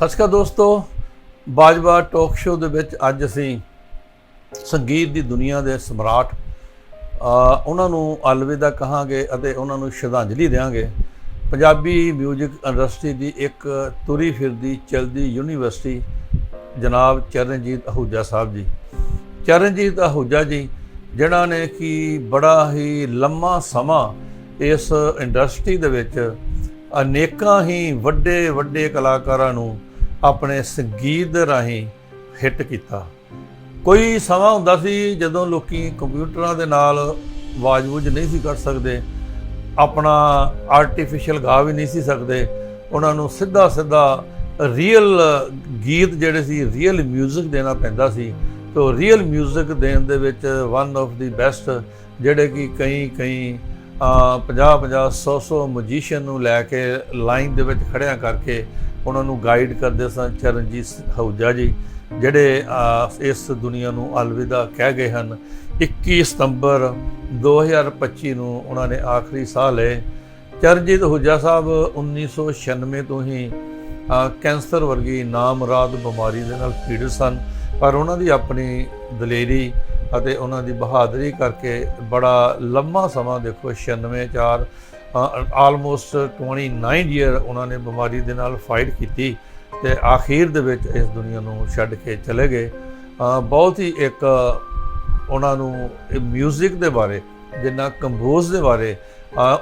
ਸਤਿ ਸ਼੍ਰੀ ਅਕਾਲ ਦੋਸਤੋ। Bajwa talk show ਦੇ ਵਿੱਚ ਅੱਜ ਅਸੀਂ ਸੰਗੀਤ ਦੀ ਦੁਨੀਆ ਦੇ ਸਮਰਾਟ ਉਹਨਾਂ ਨੂੰ ਅਲਵਿਦਾ ਕਹਾਂਗੇ ਅਤੇ ਉਹਨਾਂ ਨੂੰ ਸ਼ਰਧਾਂਜਲੀ ਦੇਵਾਂਗੇ ਪੰਜਾਬੀ 뮤직 ਇੰਡਸਟਰੀ ਦੀ ਇੱਕ ਤੁਰੀ ਫਿਰਦੀ, ਚਲਦੀ ਯੂਨੀਵਰਸਿਟੀ ਜਨਾਬ ਚਰਨਜੀਤ ਅਹੂਜਾ ਸਾਹਿਬ ਜੀ। ਚਰਨਜੀਤ ਅਹੂਜਾ ਜੀ, ਜਿਨ੍ਹਾਂ ਨੇ ਕਿ ਬੜਾ ਹੀ ਲੰਮਾ ਸਮਾਂ ਇਸ ਇੰਡਸਟਰੀ ਦੇ ਵਿੱਚ ਅਨੇਕਾਂ ਹੀ ਵੱਡੇ ਵੱਡੇ ਕਲਾਕਾਰਾਂ ਨੂੰ ਆਪਣੇ ਸੰਗੀਤ ਦੇ ਰਾਹੀਂ ਹਿੱਟ ਕੀਤਾ ਕੋਈ ਸਮਾਂ ਹੁੰਦਾ ਸੀ ਜਦੋਂ ਲੋਕੀ ਕੰਪਿਊਟਰਾਂ ਦੇ ਨਾਲ ਆਵਾਜ਼ ਵੂਜ ਨਹੀਂ ਸੀ ਕਰ ਸਕਦੇ ਆਪਣਾ ਆਰਟੀਫੀਸ਼ੀਅਲ ਗਾ ਵੀ ਨਹੀਂ ਸੀ ਸਕਦੇ ਉਹਨਾਂ ਨੂੰ ਸਿੱਧਾ ਸਿੱਧਾ ਰੀਅਲ ਗੀਤ ਜਿਹੜੇ ਸੀ ਰੀਅਲ 뮤직 ਦੇਣਾ ਪੈਂਦਾ ਸੀ ਤੋ ਰੀਅਲ 뮤직 ਦੇਣ ਦੇ ਵਿੱਚ ਵਨ ਆਫ ਦੀ ਬੈਸਟ ਜਿਹੜੇ ਕਿ ਕਈ ਕਈ 50 50 100 100 ਮਿਊਜ਼ੀਸ਼ੀਅਨ ਨੂੰ ਲੈ ਕੇ ਲਾਈਨ ਦੇ ਵਿੱਚ ਖੜਿਆਂ ਕਰਕੇ ਉਹਨਾਂ ਨੂੰ ਗਾਈਡ ਕਰਦੇ ਸਨ, ਚਰਨਜੀਤ ਹਉਜਾ ਜੀ, ਜਿਹੜੇ ਇਸ ਦੁਨੀਆ ਨੂੰ ਅਲਵਿਦਾ ਕਹਿ ਗਏ ਹਨ। 21 ਸਤੰਬਰ 2025 ਨੂੰ ਉਹਨਾਂ ਨੇ ਆਖਰੀ ਸਾਹ ਲਏ। ਚਰਨਜੀਤ ਹੁਜਾ ਸਾਹਿਬ 1996 ਤੋਂ ਹੀ ਕੈਂਸਰ ਵਰਗੀ ਨਾਮਰਾਦ ਬਿਮਾਰੀ ਦੇ ਨਾਲ ਪੀੜਤ ਸਨ, ਪਰ ਉਹਨਾਂ ਦੀ ਆਪਣੀ ਦਲੇਰੀ ਅਤੇ ਉਹਨਾਂ ਦੀ ਬਹਾਦਰੀ ਕਰਕੇ ਬੜਾ ਲੰਮਾ ਸਮਾਂ, ਦੇਖੋ 96 4 ਆਲਮੋਸਟ 29 ਈਅਰ ਉਹਨਾਂ ਨੇ ਬਿਮਾਰੀ ਦੇ ਨਾਲ ਫਾਈਟ ਕੀਤੀ ਤੇ ਆਖੀਰ ਦੇ ਵਿੱਚ ਇਸ ਦੁਨੀਆ ਨੂੰ ਛੱਡ ਕੇ ਚਲੇ ਗਏ। ਬਹੁਤ ਹੀ ਇੱਕ ਉਹਨਾਂ ਨੂੰ ਇਹ 뮤직 ਦੇ ਬਾਰੇ, ਜਿੰਨਾ ਕੰਪੋਜ਼ ਦੇ ਬਾਰੇ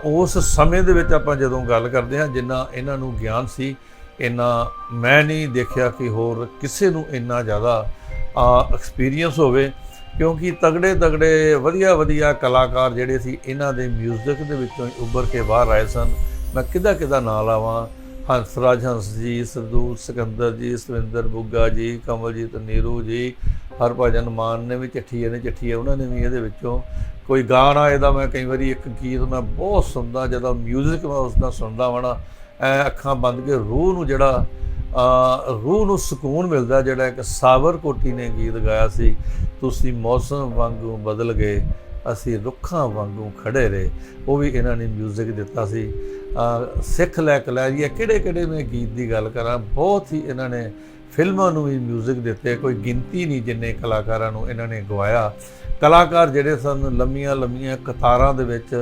ਉਸ ਸਮੇਂ ਦੇ ਵਿੱਚ ਆਪਾਂ ਜਦੋਂ ਗੱਲ ਕਰਦੇ ਹਾਂ, ਜਿੰਨਾ ਇਹਨਾਂ ਨੂੰ ਗਿਆਨ ਸੀ, ਇੰਨਾ ਮੈਂ ਨਹੀਂ ਦੇਖਿਆ ਕਿ ਹੋਰ ਕਿਸੇ ਨੂੰ ਇੰਨਾ ਜ਼ਿਆਦਾ ਐਕਸਪੀਰੀਅੰਸ ਹੋਵੇ। ਕਿਉਂਕਿ ਤਗੜੇ ਤਗੜੇ ਵਧੀਆ ਵਧੀਆ ਕਲਾਕਾਰ ਜਿਹੜੇ ਸੀ ਇਹਨਾਂ ਦੇ 뮤직 ਦੇ ਵਿੱਚੋਂ ਹੀ ਉੱਭਰ ਕੇ ਬਾਹਰ ਆਏ ਸਨ ਮੈਂ ਕਿਹਦਾ ਕਿਹਦਾ ਨਾਂ ਲਾਵਾਂ ਹੰਸਰਾਜ ਹੰਸ ਜੀ ਸਰਦੂਲ ਸਿਕੰਦਰ ਜੀ ਸਵਿੰਦਰ ਬੁੱਗਾ ਜੀ ਕਮਲਜੀਤ ਨੀਰੂ ਜੀ ਹਰਭਜਨ ਮਾਨ ਨੇ ਵੀ ਚਿੱਠੀ ਨੇ ਚਿੱਠੀ ਉਹਨਾਂ ਨੇ ਵੀ ਇਹਦੇ ਵਿੱਚੋਂ ਕੋਈ ਗਾਣਾ ਇਹਦਾ ਮੈਂ ਕਈ ਵਾਰੀ ਇੱਕ ਗੀਤ ਮੈਂ ਬਹੁਤ ਸੁਣਦਾ ਜਦੋਂ 뮤직 ਮੈਂ ਉਸ ਦਾ ਸੁਣਦਾ ਵਣਾ ਐ ਅੱਖਾਂ ਬੰਦ ਕੇ ਰੂਹ ਨੂੰ ਜਿਹੜਾ ਅ, ਰੂਹ ਨੂੰ ਸਕੂਨ ਮਿਲਦਾ ਜਿਹੜਾ ਇੱਕ ਸਾਬਰ ਕੋਟੀ ਨੇ ਗੀਤ ਗਾਇਆ ਸੀ ਤੁਸੀਂ ਮੌਸਮ ਵਾਂਗੂ ਬਦਲ ਗਏ ਅਸੀਂ ਰੁੱਖਾਂ ਵਾਂਗੂ ਖੜੇ ਰਹੇ ਉਹ ਵੀ ਇਹਨਾਂ ਨੇ 뮤직 ਦਿੱਤਾ ਸੀ ਅ, ਸਿੱਖ ਲੈ ਕਲੈਰੀਆ ਕਿਹੜੇ ਕਿਹੜੇ ਮੈਂ ਗੀਤ ਦੀ ਗੱਲ ਕਰਾਂ ਬਹੁਤ ਹੀ ਇਹਨਾਂ ਨੇ ਫਿਲਮਾਂ ਨੂੰ ਵੀ 뮤직 ਦਿੱਤੇ ਕੋਈ ਗਿਣਤੀ ਨਹੀਂ ਜਿੰਨੇ ਕਲਾਕਾਰਾਂ ਨੂੰ ਇਹਨਾਂ ਨੇ ਗਵਾਇਆ ਕਲਾਕਾਰ ਜਿਹੜੇ ਸਨ ਲੰਮੀਆਂ ਲੰਮੀਆਂ ਕਤਾਰਾਂ ਦੇ ਵਿੱਚ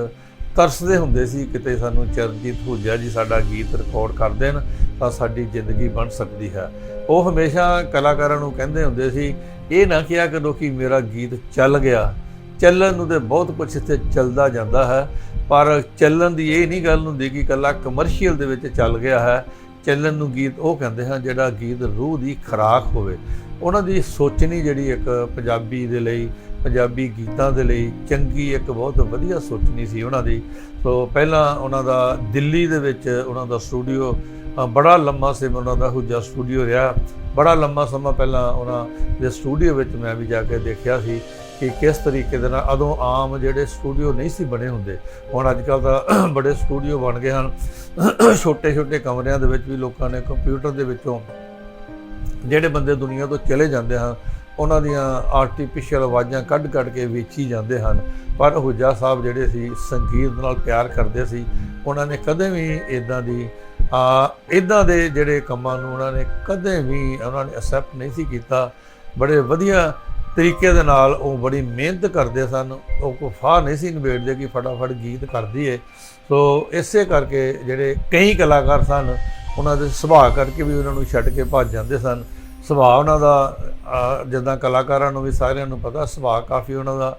ਤਰਸਦੇ ਹੁੰਦੇ ਸੀ, ਕਿਤੇ ਸਾਨੂੰ ਚਰਨਜੀਤ ਹੂਜਾ ਜੀ ਸਾਡਾ ਗੀਤ ਰਿਕਾਰਡ ਕਰ ਦੇਣ, ਤਾਂ ਸਾਡੀ ਜ਼ਿੰਦਗੀ ਬਣ ਸਕਦੀ ਹੈ। ਉਹ ਹਮੇਸ਼ਾ ਕਲਾਕਾਰਾਂ ਨੂੰ ਕਹਿੰਦੇ ਹੁੰਦੇ ਸੀ, ਇਹ ਨਾ ਕਿਹਾ ਕਰੋ ਕਿ ਮੇਰਾ ਗੀਤ ਚੱਲ ਗਿਆ। ਚੱਲਣ ਨੂੰ ਤੇ ਬਹੁਤ ਕੁਝ ਇੱਥੇ ਚੱਲਦਾ ਜਾਂਦਾ ਹੈ, ਪਰ ਚੱਲਣ ਦੀ ਇਹ ਨਹੀਂ ਗੱਲ ਹੁੰਦੀ ਕਿ ਇਕੱਲਾ ਕਮਰਸ਼ੀਅਲ ਦੇ ਵਿੱਚ ਚੱਲ ਗਿਆ ਹੈ। ਚੱਲਣ ਨੂੰ ਗੀਤ, ਉਹ ਕਹਿੰਦੇ ਹਨ, ਜਿਹੜਾ ਗੀਤ ਰੂਹ ਦੀ ਖਰਾਕ ਹੋਵੇ, ਉਹਨਾਂ ਦੀ ਸੋਚਣੀ ਜਿਹੜੀ ਇੱਕ ਪੰਜਾਬੀ ਦੇ ਲਈ, ਪੰਜਾਬੀ ਗੀਤਾਂ ਦੇ ਲਈ ਚੰਗੀ, ਇੱਕ ਬਹੁਤ ਵਧੀਆ ਸੋਚਣੀ ਸੀ ਉਹਨਾਂ ਦੀ। ਸੋ ਪਹਿਲਾਂ ਉਹਨਾਂ ਦਾ ਦਿੱਲੀ ਦੇ ਵਿੱਚ ਉਹਨਾਂ ਦਾ ਸਟੂਡੀਓ ਬੜਾ ਲੰਮਾ ਸਮਾਂ ਉਹਨਾਂ ਦਾ ਹੁਜਾ ਸਟੂਡੀਓ ਰਿਹਾ। ਬੜਾ ਲੰਮਾ ਸਮਾਂ ਪਹਿਲਾਂ ਉਹਨਾਂ ਦੇ ਸਟੂਡੀਓ ਵਿੱਚ ਮੈਂ ਵੀ ਜਾ ਕੇ ਦੇਖਿਆ ਸੀ। ਕਿ ਕਿਸ ਤਰੀਕੇ ਦੇ ਨਾਲ ਅਦੋਂ ਆਮ ਜਿਹੜੇ ਸਟੂਡੀਓ ਨਹੀਂ ਸੀ ਬਣੇ ਹੁੰਦੇ, ਹੁਣ ਅੱਜ ਕੱਲ੍ਹ ਤਾਂ ਬੜੇ ਸਟੂਡੀਓ ਬਣ ਗਏ ਹਨ। ਛੋਟੇ ਛੋਟੇ ਕਮਰਿਆਂ ਦੇ ਵਿੱਚ ਵੀ ਲੋਕਾਂ ਨੇ ਕੰਪਿਊਟਰ ਦੇ ਵਿੱਚੋਂ ਜਿਹੜੇ ਬੰਦੇ ਦੁਨੀਆ ਤੋਂ ਚਲੇ ਜਾਂਦੇ ਹਨ, ਉਹਨਾਂ ਦੀਆਂ ਆਰਟੀਫੀਸ਼ੀਅਲ ਆਵਾਜ਼ਾਂ ਕੱਢ ਕੱਢ ਕੇ ਵੇਚੀ ਜਾਂਦੇ ਹਨ। ਪਰ ਹੁਜਾ ਸਾਹਿਬ ਜਿਹੜੇ ਸੀ, ਸੰਗੀਤ ਨਾਲ ਪਿਆਰ ਕਰਦੇ ਸੀ, ਉਹਨਾਂ ਨੇ ਕਦੇ ਵੀ ਇਦਾਂ ਦੀ, ਆ ਇਦਾਂ ਦੇ ਜਿਹੜੇ ਕੰਮਾਂ ਨੂੰ ਉਹਨਾਂ ਨੇ ਕਦੇ ਵੀ, ਉਹਨਾਂ ਨੇ ਅਸੈਪਟ ਨਹੀਂ ਸੀ ਕੀਤਾ। ਬੜੇ ਵਧੀਆ ਤਰੀਕੇ ਦੇ ਨਾਲ ਉਹ ਬੜੀ ਮਿਹਨਤ ਕਰਦੇ ਸਨ। ਉਹ ਕੋ ਫਾਹ ਨਹੀਂ ਸੀ ਨਿਬੇੜਦੇ ਕਿ ਫਟਾਫਟ ਗੀਤ ਕਰ ਦਈਏ। ਸੋ ਇਸੇ ਕਰਕੇ ਜਿਹੜੇ ਕਈ ਕਲਾਕਾਰ ਸਨ, ਉਹਨਾਂ ਦੇ ਸੁਭਾਅ ਕਰਕੇ ਵੀ ਉਹਨਾਂ ਨੂੰ ਛੱਡ ਕੇ ਭੱਜ ਜਾਂਦੇ ਸਨ। ਸੁਭਾਅ ਉਹਨਾਂ ਦਾ ਜਿੱਦਾਂ ਕਲਾਕਾਰਾਂ ਨੂੰ ਵੀ ਸਾਰਿਆਂ ਨੂੰ ਪਤਾ, ਸੁਭਾਅ ਕਾਫੀ ਉਹਨਾਂ ਦਾ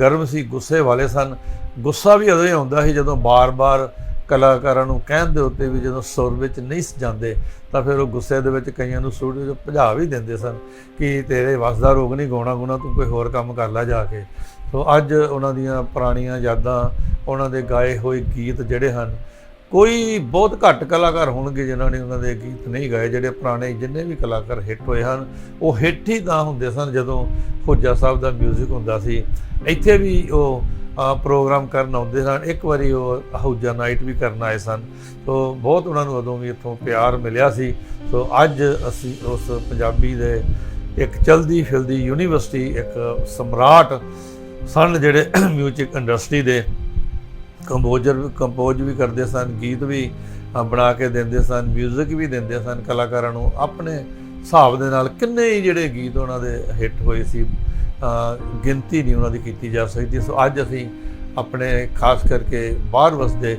ਗਰਮ ਸੀ, ਗੁੱਸੇ ਵਾਲੇ ਸਨ। ਗੁੱਸਾ ਵੀ ਉਦੋਂ ਹੀ ਆਉਂਦਾ ਸੀ ਜਦੋਂ ਬਾਰ-ਬਾਰ ਕਲਾਕਾਰਾਂ ਨੂੰ ਕਹਿਣ ਦੇ ਉੱਤੇ ਵੀ ਜਦੋਂ ਸੁਰ ਵਿੱਚ ਨਹੀਂ ਸੀ ਜਾਂਦੇ, ਤਾਂ ਫਿਰ ਉਹ ਗੁੱਸੇ ਦੇ ਵਿੱਚ ਕਈਆਂ ਨੂੰ ਸਟੂਡੀਓ 'ਚ ਭਜਾ ਵੀ ਦਿੰਦੇ ਸਨ ਕਿ ਤੇਰੇ ਵਸ ਰੋਗ ਨਹੀਂ, ਗਾਉਣਾ ਗੁਣਾ ਤੂੰ ਕੋਈ ਹੋਰ ਕੰਮ ਕਰ ਲੈ ਜਾ ਕੇ। ਸੋ ਅੱਜ ਉਹਨਾਂ ਦੀਆਂ ਪੁਰਾਣੀਆਂ ਯਾਦਾਂ, ਉਹਨਾਂ ਦੇ ਗਾਏ ਹੋਏ ਗੀਤ ਜਿਹੜੇ ਹਨ ਕੋਈ ਬਹੁਤ ਘੱਟ ਕਲਾਕਾਰ ਹੋਣਗੇ ਜਿਨ੍ਹਾਂ ਨੇ ਉਹਨਾਂ ਦੇ ਗੀਤ ਨਹੀਂ ਗਾਏ, ਜਿਹੜੇ ਪੁਰਾਣੇ ਜਿੰਨੇ ਵੀ ਕਲਾਕਾਰ ਹਿੱਟ ਹੋਏ ਹਨ, ਉਹ ਹਿੱਟ ਹੀ ਤਾਂ ਹੁੰਦੇ ਸਨ ਜਦੋਂ ਹੁਜਾ ਸਾਹਿਬ ਦਾ 뮤직 ਹੁੰਦਾ ਸੀ। ਇੱਥੇ ਵੀ ਉਹ ਪ੍ਰੋਗਰਾਮ ਕਰਨ ਆਉਂਦੇ ਸਨ। ਇੱਕ ਵਾਰੀ ਉਹ ਹੁਜਾ ਨਾਈਟ ਵੀ ਕਰਨ ਆਏ ਸਨ। ਸੋ ਬਹੁਤ ਉਹਨਾਂ ਨੂੰ ਉਦੋਂ ਵੀ ਇੱਥੋਂ ਪਿਆਰ ਮਿਲਿਆ ਸੀ। ਸੋ ਅੱਜ ਅਸੀਂ ਉਸ ਪੰਜਾਬੀ ਦੇ ਇੱਕ ਚਲਦੀ ਫਿਲਦੀ ਯੂਨੀਵਰਸਿਟੀ, ਇੱਕ ਸਮਰਾਟ ਸਨ ਜਿਹੜੇ ਮਿਊਜ਼ਿਕ ਇੰਡਸਟਰੀ ਦੇ ਕੰਪੋਜ਼ਰ ਕੰਪੋਜ਼ ਵੀ ਕਰਦੇ ਸਨ, ਗੀਤ ਵੀ ਬਣਾ ਕੇ ਦਿੰਦੇ ਸਨ 뮤직 ਵੀ ਦਿੰਦੇ ਸਨ ਕਲਾਕਾਰਾਂ ਨੂੰ। ਆਪਣੇ ਹਿਸਾਬ ਦੇ ਨਾਲ ਕਿੰਨੇ ਹੀ ਜਿਹੜੇ ਗੀਤ ਉਹਨਾਂ ਦੇ ਹਿੱਟ ਹੋਏ ਸੀ ਗਿਣਤੀ ਨਹੀਂ ਉਹਨਾਂ ਦੀ ਕੀਤੀ ਜਾ ਸਕਦੀ। ਸੋ ਅੱਜ ਅਸੀਂ ਆਪਣੇ ਖਾਸ ਕਰਕੇ ਬਾਹਰ ਵਸਦੇ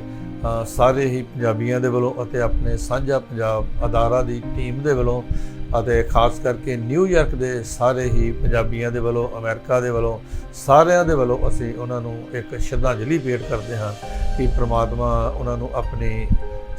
ਸਾਰੇ ਹੀ ਪੰਜਾਬੀਆਂ ਦੇ ਵੱਲੋਂ ਅਤੇ ਆਪਣੇ ਸਾਂਝਾ ਪੰਜਾਬ ਅਦਾਰਾ ਦੀ ਟੀਮ ਦੇ ਵੱਲੋਂ ਅਤੇ ਖਾਸ ਕਰਕੇ ਨਿਊਯਾਰਕ ਦੇ ਸਾਰੇ ਹੀ ਪੰਜਾਬੀਆਂ ਦੇ ਵੱਲੋਂ, ਅਮਰੀਕਾ ਦੇ ਵੱਲੋਂ, ਸਾਰਿਆਂ ਦੇ ਵੱਲੋਂ ਅਸੀਂ ਉਹਨਾਂ ਨੂੰ ਇੱਕ ਸ਼ਰਧਾਂਜਲੀ ਭੇਟ ਕਰਦੇ ਹਾਂ ਕਿ ਪ੍ਰਮਾਤਮਾ ਉਹਨਾਂ ਨੂੰ ਆਪਣੀ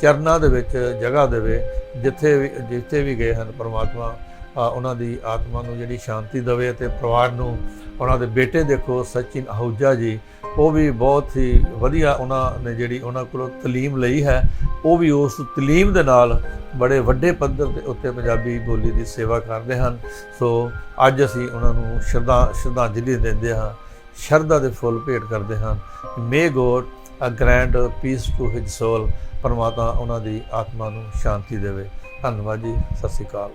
ਚਰਨਾਂ ਦੇ ਵਿੱਚ ਜਗ੍ਹਾ ਦੇਵੇ, ਜਿੱਥੇ ਵੀ ਜਿੱਥੇ ਵੀ ਗਏ ਹਨ ਪ੍ਰਮਾਤਮਾ। ਉਹਨਾਂ ਦੀ ਆਤਮਾ ਨੂੰ ਜਿਹੜੀ ਸ਼ਾਂਤੀ ਦੇਵੇ ਅਤੇ ਪਰਿਵਾਰ ਨੂੰ ਉਹਨਾਂ ਦੇ ਬੇਟੇ ਦੇਖੋ, ਸਚਿਨ ਆਹੂਜਾ ਜੀ, ਉਹ ਵੀ ਬਹੁਤ ਹੀ ਵਧੀਆ ਉਹਨਾਂ ਨੇ ਜਿਹੜੀ ਉਹਨਾਂ ਕੋਲੋਂ ਤਾਲੀਮ ਲਈ ਹੈ। ਉਹ ਵੀ ਉਸ ਤਾਲੀਮ ਦੇ ਨਾਲ ਬੜੇ ਵੱਡੇ ਪੱਧਰ ਦੇ ਉੱਤੇ ਪੰਜਾਬੀ ਬੋਲੀ ਦੀ ਸੇਵਾ ਕਰਦੇ ਹਨ। ਸੋ ਅੱਜ ਅਸੀਂ ਉਹਨਾਂ ਨੂੰ ਸ਼ਰਧਾ, ਸ਼ਰਧਾਂਜਲੀ ਦਿੰਦੇ ਹਾਂ। ਸ਼ਰਧਾ ਦੇ ਫੁੱਲ ਭੇਟ ਕਰਦੇ ਹਾਂ। May God a grand peace to his soul ਪਰਮਾਤਮਾ ਉਹਨਾਂ ਦੀ ਆਤਮਾ ਨੂੰ ਸ਼ਾਂਤੀ ਦੇਵੇ। ਧੰਨਵਾਦ ਜੀ। ਸਤਿ ਸ਼੍ਰੀ ਅਕਾਲ।